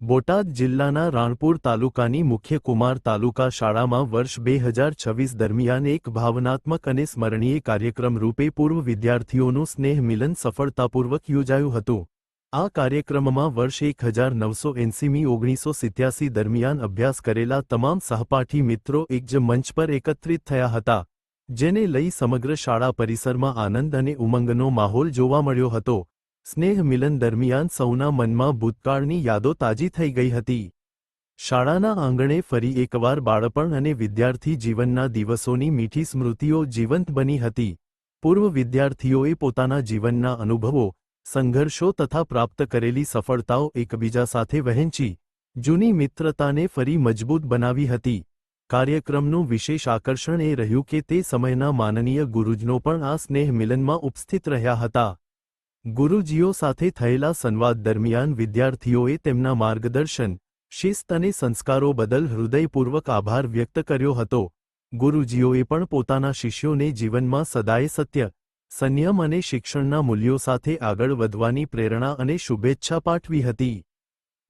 બોટાદ જિલ્લાના રાણપુર તાલુકાની મુખ્ય કુમાર તાલુકા શાળામાં વર્ષ બે હજાર છવ્વીસ દરમિયાન એક ભાવનાત્મક અને સ્મરણીય કાર્યક્રમ રૂપે પૂર્વ વિદ્યાર્થીઓનું સ્નેહ મિલન સફળતાપૂર્વક યોજાયું હતું. આ કાર્યક્રમમાં વર્ષ એક હજાર નવસો એંસીમી ઓગણીસો સિત્યાસી દરમિયાન અભ્યાસ કરેલા તમામ સહપાઠી મિત્રો એક જ મંચ પર એકત્રિત થયા હતા, જેને લઈ સમગ્ર શાળા પરિસરમાં આનંદ અને ઉમંગનો માહોલ જોવા મળ્યો હતો. સ્નેહ મિલન દરમિયાન સૌના મનમાં ભૂતકાળની યાદો તાજી થઈ ગઈ હતી. શાળાના આંગણે ફરી એકવાર બાળપણ અને વિદ્યાર્થી જીવનના દિવસોની મીઠી સ્મૃતિઓ જીવંત બની હતી. પૂર્વ વિદ્યાર્થીઓએ પોતાના જીવનના અનુભવો, સંઘર્ષો તથા પ્રાપ્ત કરેલી સફળતાઓ એકબીજા સાથે વહેંચી, જૂની મિત્રતાને ફરી મજબૂત બનાવી હતી. કાર્યક્રમનું વિશેષ આકર્ષણ એ રહ્યું કે તે સમયના માનનીય ગુરુજનો પણ આ સ્નેહ મિલનમાં ઉપસ્થિત રહ્યા હતા. ગુરુજીઓ સાથે થયેલા સંવાદ દરમિયાન વિદ્યાર્થીઓએ તેમના માર્ગદર્શન, શિસ્ત અને સંસ્કારો બદલ હૃદયપૂર્વક આભાર વ્યક્ત કર્યો હતો. ગુરુજીઓએ પણ પોતાના શિષ્યોને જીવનમાં સદાય સત્ય, સંયમ અને શિક્ષણના મૂલ્યો સાથે આગળ વધવાની પ્રેરણા અને શુભેચ્છા પાઠવી હતી.